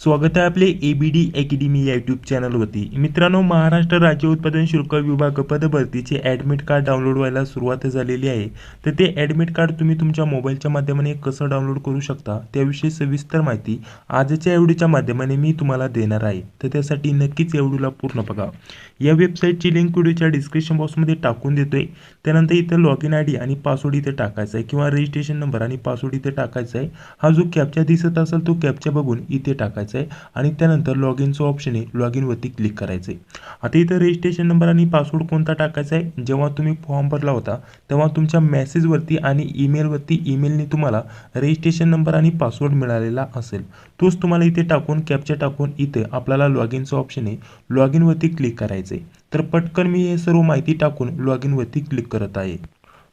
स्वागत आहे आपले ए बी डी अकॅडमी या यूट्यूब चॅनलवरती मित्रांनो महाराष्ट्र राज्य उत्पादन शुल्क विभाग पदभरतीचे ॲडमिट कार्ड डाउनलोड व्हायला सुरुवात झालेली आहे. तर ते ॲडमिट कार्ड तुम्ही तुमच्या मोबाईलच्या माध्यमाने कसं डाउनलोड करू शकता त्याविषयी सविस्तर माहिती आजच्या एवढीच्या माध्यमाने मी तुम्हाला देणार आहे. तर त्यासाठी नक्कीच एवढूला पूर्ण बघा. या वेबसाईटची लिंक व्हिडिओच्या डिस्क्रिप्शन बॉक्समध्ये टाकून देतोय. त्यानंतर इथं लॉग इन आय डी आणि पासवर्ड इथे टाकायचा आहे किंवा रजिस्ट्रेशन नंबर आणि पासवर्ड इथे टाकायचा आहे. हा जो कॅपचा दिसत असेल तो कॅपचा बघून इथे टाकायचा आहे आणि त्यानंतर लॉग इनचं ऑप्शन आहे लॉग इनवरती क्लिक करायचं आहे आता इथं रजिस्ट्रेशन नंबर आणि पासवर्ड कोणता टाकायचा आहे? जेव्हा तुम्ही फॉर्म भरला होता तेव्हा तुमच्या मेसेजवरती आणि ईमेलवरती ईमेलने तुम्हाला रजिस्ट्रेशन नंबर आणि पासवर्ड मिळालेला असेल. तोच तुम्हाला इथे टाकून कॅप्चर टाकून इथे आपल्याला लॉग इनचं ऑप्शन आहे लॉग इनवरती क्लिक करायचं आहे तर पटकन मी हे सर्व माहिती टाकून लॉग इनवरती क्लिक करत आहे.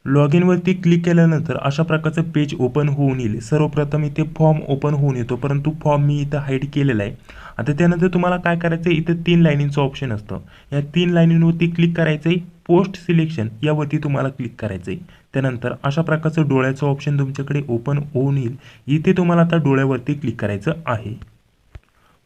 लॉग इनवरती क्लिक केल्यानंतर अशा प्रकारचं पेज ओपन होऊन येईल. सर्वप्रथम इथे फॉर्म ओपन होऊन येतो. परंतु फॉर्म मी इथं हाईड केलेला आहे. आता त्यानंतर तुम्हाला काय करायचं आहे इथं तीन लाईनींचं ऑप्शन असतं. या तीन लाईनींवरती क्लिक करायचं आहे पोस्ट सिलेक्शन यावरती तुम्हाला क्लिक करायचं आहे त्यानंतर अशा प्रकारचं डोळ्याचं ऑप्शन तुमच्याकडे ओपन होऊन येईल. इथे तुम्हाला आता डोळ्यावरती क्लिक करायचं आहे.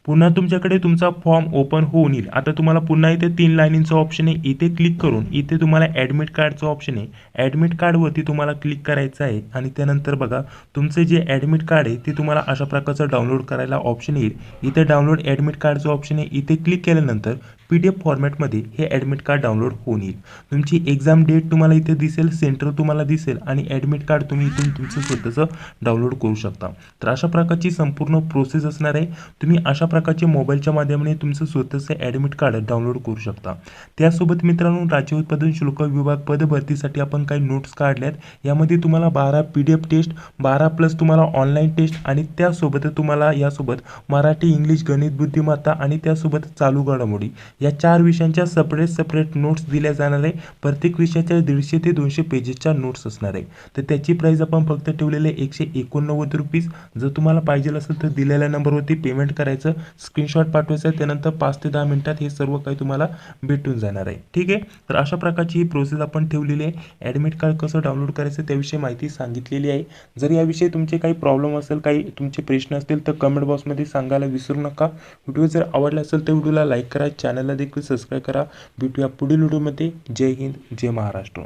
पुन्हा तुमच्याकडे तुमचा फॉर्म ओपन होऊन येईल. आता तुम्हाला पुन्हा इथे तीन लाईनींचं ऑप्शन आहे. इथे क्लिक करून इथे तुम्हाला ॲडमिट कार्डचं ऑप्शन आहे. ॲडमिट कार्डवरती तुम्हाला क्लिक करायचं आहे आणि त्यानंतर बघा तुमचं जे ॲडमिट कार्ड आहे ते तुम्हाला अशा प्रकारचं डाउनलोड करायला ऑप्शन येईल. इथे डाउनलोड ॲडमिट कार्डचं ऑप्शन आहे. इथे क्लिक केल्यानंतर पी डी एफ फॉर्मॅटमध्ये हे ॲडमिट कार्ड डाउनलोड होऊन येईल. तुमची एक्झाम डेट तुम्हाला इथे दिसेल सेंटर तुम्हाला दिसेल आणि ॲडमिट कार्ड तुम्ही इथून तुमचं स्वतःचं डाउनलोड करू शकता. तर अशा प्रकारची संपूर्ण प्रोसेस असणार आहे. तुम्ही अशा प्रकारचे मोबाईलच्या माध्यमाने तुमचं स्वतःचं ॲडमिट कार्ड डाउनलोड करू शकता. त्यासोबत मित्रांनो राज्य उत्पादन शुल्क विभाग पदभरतीसाठी आपण काही नोट्स काढल्यात. यामध्ये तुम्हाला बारा पी डी एफ टेस्ट बारा प्लस तुम्हाला ऑनलाईन टेस्ट आणि त्यासोबत तुम्हाला यासोबत मराठी इंग्लिश गणित बुद्धिमत्ता आणि त्यासोबत चालू घडामोडी. या चार विषयांच्या सपरेट सपरेट नोट्स दिल्या जाणार आहे. प्रत्येक विषयाच्या दीडशे ते दोनशे पेजेसच्या नोट्स असणार आहे. तर त्याची प्राईस आपण फक्त ठेवलेले एकशे एकोणनव्वद रुपीज जर तुम्हाला पाहिजे असेल तर दिलेल्या नंबरवरती पेमेंट करायचं. स्क्रीनशॉट पाठवायचं आहे, त्यानंतर पाच ते दहा मिनिटात हे सर्व काही तुम्हाला भेटून जाणार आहे. ठीक आहे? तर अशा प्रकारची ही प्रोसेस आपण ठेवलेली आहे. ॲडमिट कार्ड कसं डाउनलोड करायचं त्याविषयी माहिती सांगितलेली आहे. जर याविषयी तुमचे काही प्रॉब्लेम असेल, काही तुमचे प्रश्न असतील, तर कमेंट बॉक्समध्ये सांगायला विसरू नका. व्हिडिओ जर आवडला असेल, तर व्हिडिओला लाईक करा. चॅनलला देखील सबस्क्राईब करा. भेटूया पुढील व्हिडिओमध्ये जय हिंद, जय महाराष्ट्र.